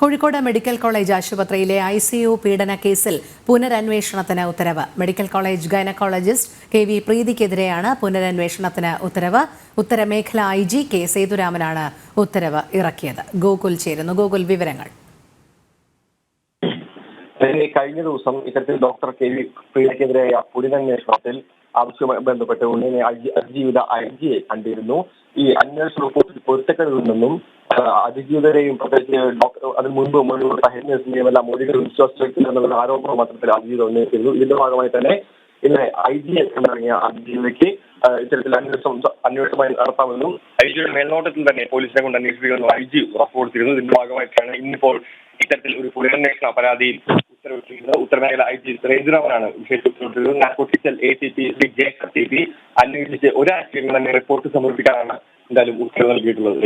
Kozhikode medical college ആശുപത്രിയിലെ I C U പീഡന കേസിൽ പുനരന്വേഷണത്തിന് ഉത്തരവ്. Medical college gynaecologist K V പ്രീതിക്കെതിരെയാണ് പുനരന്വേഷണത്തിന് ഉത്തരവ്. ഉത്തരമേഖല ഐ ജി കെ സേതുരാമനാണ് ഉത്തരവ് ഇറക്കിയത്. ഗോകുൽ ചേരുന്നു. ഗോകുൽ വിവരങ്ങൾ. കഴിഞ്ഞ ദിവസം ഇത്തരത്തിൽ ഡോക്ടർ കെ വി പ്രിയക്കെതിരായ പുനരന്വേഷണത്തിൽ ആവശ്യവുമായി ബന്ധപ്പെട്ട് ഉണ്ണിനെ അതിജീവിത ഐ ജിയെ കണ്ടിരുന്നു. ഈ അന്വേഷണ റിപ്പോർട്ടിൽ പൊരുത്തക്കേടുണ്ടെന്നും അതിജീവിതരെയും പ്രത്യേകിച്ച് ഡോക്ടർ അതിന് മുൻപ് മുന്നോട്ട് ഹെഡ് നഴ്സിന്റെയും എല്ലാം മൊഴികൾ എന്നുള്ള ആരോപണം മാത്രത്തിൽ അതിജീവിതം ഉന്നയിച്ചിരുന്നു. ഇതിന്റെ ഭാഗമായി തന്നെ ഇന്ന് ഐ ജിയെ എന്നിറങ്ങിയ അതിജീവിതയ്ക്ക് ഇത്തരത്തിൽ അന്വേഷണം അന്വേഷണമായി നടത്താമെന്നും ഐ ജിയുടെ മേൽനോട്ടത്തിൽ തന്നെ പോലീസിനെ കൊണ്ട് അന്വേഷിക്കുമെന്നും ഐ ജി ഉറപ്പ് കൊടുത്തിരുന്നു ഇതിന്റെ ഭാഗമായിട്ടാണ് ഇന്നിപ്പോൾ ഇത്തരത്തിൽ ഒരു പുനരന്വേഷണ പരാതിയിൽ ഉത്തരവിട്ടിരിക്കുന്നത്. ഉത്തരമേഖല ഐ ജി ശ്രീധരവനാണ് പി അന്വേഷിച്ച് ഒരാഴ്ചയിൽ തന്നെ റിപ്പോർട്ട് സമർപ്പിക്കാനാണ് എന്തായാലും ഉത്തരവ് നൽകിയിട്ടുള്ളത്.